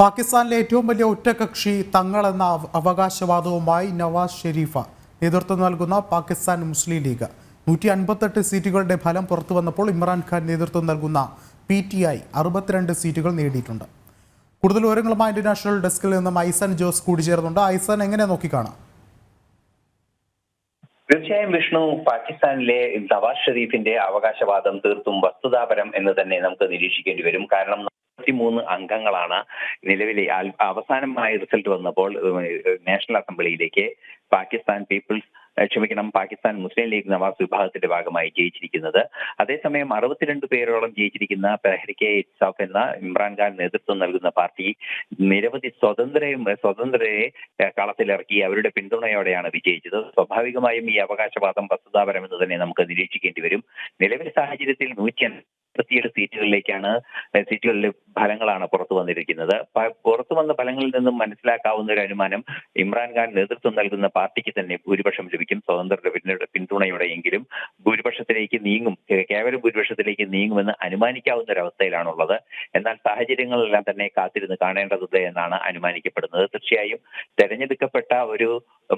പാകിസ്ഥാനിലെ ഏറ്റവും വലിയ ഒറ്റകക്ഷി തങ്ങളെന്ന അവ- അവകാശവാദവുമായി നവാസ് ഷെരീഫ നേതൃത്വം നൽകുന്ന പാകിസ്ഥാൻ മുസ്ലിം ലീഗ്. നൂറ്റി അൻപത്തെട്ട് സീറ്റുകളുടെ ഫലം പുറത്തു വന്നപ്പോൾ ഇമ്രാൻഖാൻ നേതൃത്വം നൽകുന്ന പി ടി ഐ അറുപത്തിരണ്ട് സീറ്റുകൾ നേടിയിട്ടുണ്ട്. കൂടുതൽ വിവരങ്ങളുമായി ഇന്റർനാഷണൽ ഡെസ്കിൽ നിന്നും ഐസൻ ജോസ് കൂടി ചേർന്നുണ്ട് ഐസൻ എങ്ങനെ നോക്കിക്കാണാം തീർച്ചയായും വിഷ്ണു പാകിസ്ഥാനിലെ നവാസ് ഷെരീഫിന്റെ അവകാശവാദം തീർത്തും വസ്തുതാപരം എന്ന് തന്നെ നമുക്ക് നിരീക്ഷിക്കേണ്ടി വരും. കാരണം മൂന്ന് അംഗങ്ങളാണ് നിലവിലെ അവസാനമായ റിസൾട്ട് വന്നപ്പോൾ നാഷണൽ അസംബ്ലിയിലേക്ക് പാകിസ്ഥാൻ പീപ്പിൾസ് ക്ഷമിക്കണം പാകിസ്ഥാൻ മുസ്ലിം ലീഗ് നവാസ് വിഭാഗത്തിന്റെ ഭാഗമായി ജയിച്ചിരിക്കുന്നത്. അതേസമയം അറുപത്തിരണ്ട് പേരോളം ജയിച്ചിരിക്കുന്ന പെഹ്രിക്കെ ഇൻസാഫ് എന്ന ഇമ്രാൻഖാൻ നേതൃത്വം നൽകുന്ന പാർട്ടി നിരവധി സ്വതന്ത്രയും സ്വതന്ത്രരെ കളത്തിലിറക്കി അവരുടെ പിന്തുണയോടെയാണ് വിജയിച്ചത്. സ്വാഭാവികമായും ഈ അവകാശവാദം വസ്തുതാപരമെന്ന് തന്നെ നമുക്ക് നിരീക്ഷിക്കേണ്ടി വരും. നിലവിലെ സാഹചര്യത്തിൽ നൂറ്റി അൻപത്തിയേഴ് സീറ്റുകളിലേക്കാണ് സീറ്റുകളിലെ ഫലങ്ങളാണ് പുറത്തു വന്നിരിക്കുന്നത്. പുറത്തു വന്ന ഫലങ്ങളിൽ നിന്നും മനസ്സിലാക്കാവുന്ന ഒരു അനുമാനം ഇമ്രാൻഖാൻ നേതൃത്വം നൽകുന്ന പാർട്ടിക്ക് തന്നെ ഭൂരിപക്ഷം ലഭിക്കും. സ്വതന്ത്രരുടെ പിന്തുണയോടെയെങ്കിലും പിന്തുണയോടെയെങ്കിലും ഭൂരിപക്ഷത്തിലേക്ക് നീങ്ങും കേവലം ഭൂരിപക്ഷത്തിലേക്ക് നീങ്ങുമെന്ന് അനുമാനിക്കാവുന്ന ഒരവസ്ഥയിലാണുള്ളത് എന്നാൽ സാഹചര്യങ്ങളെല്ലാം തന്നെ കാത്തിരുന്ന് കാണേണ്ടതുണ്ട് എന്നാണ് അനുമാനിക്കപ്പെടുന്നത്. തീർച്ചയായും തെരഞ്ഞെടുക്കപ്പെട്ട ഒരു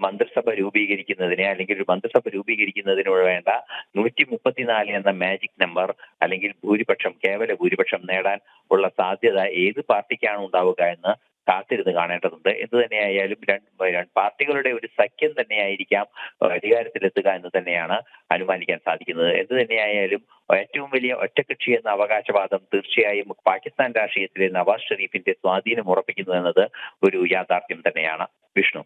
മന്ത്രിസഭ രൂപീകരിക്കുന്നതിന് അല്ലെങ്കിൽ ഒരു മന്ത്രിസഭ രൂപീകരിക്കുന്നതിന് വേണ്ട നൂറ്റി മുപ്പത്തിനാല് എന്ന മാജിക് നമ്പർ അല്ലെങ്കിൽ ഭൂരിപക്ഷം കേവല ഭൂരിപക്ഷം നേടാൻ ഉള്ള സാധ്യത ഏത് പാർട്ടിക്കാണ് ഉണ്ടാവുക എന്ന് കാത്തിരുന്ന് കാണേണ്ടതുണ്ട്. എന്ത് തന്നെയായാലും രണ്ട് പാർട്ടികളുടെ ഒരു സഖ്യം തന്നെയായിരിക്കാം അധികാരത്തിലെത്തുക എന്ന് തന്നെയാണ് അനുമാനിക്കാൻ സാധിക്കുന്നത്. എന്ത് തന്നെയായാലും ഏറ്റവും വലിയ ഒറ്റകക്ഷി എന്ന അവകാശവാദം തീർച്ചയായും പാകിസ്ഥാൻ രാഷ്ട്രീയത്തിലെ നവാസ് ഷെരീഫിന്റെ സ്വാധീനം ഉറപ്പിക്കുന്നു എന്നത് ഒരു യാഥാർത്ഥ്യം തന്നെയാണ്. വിഷ്ണു.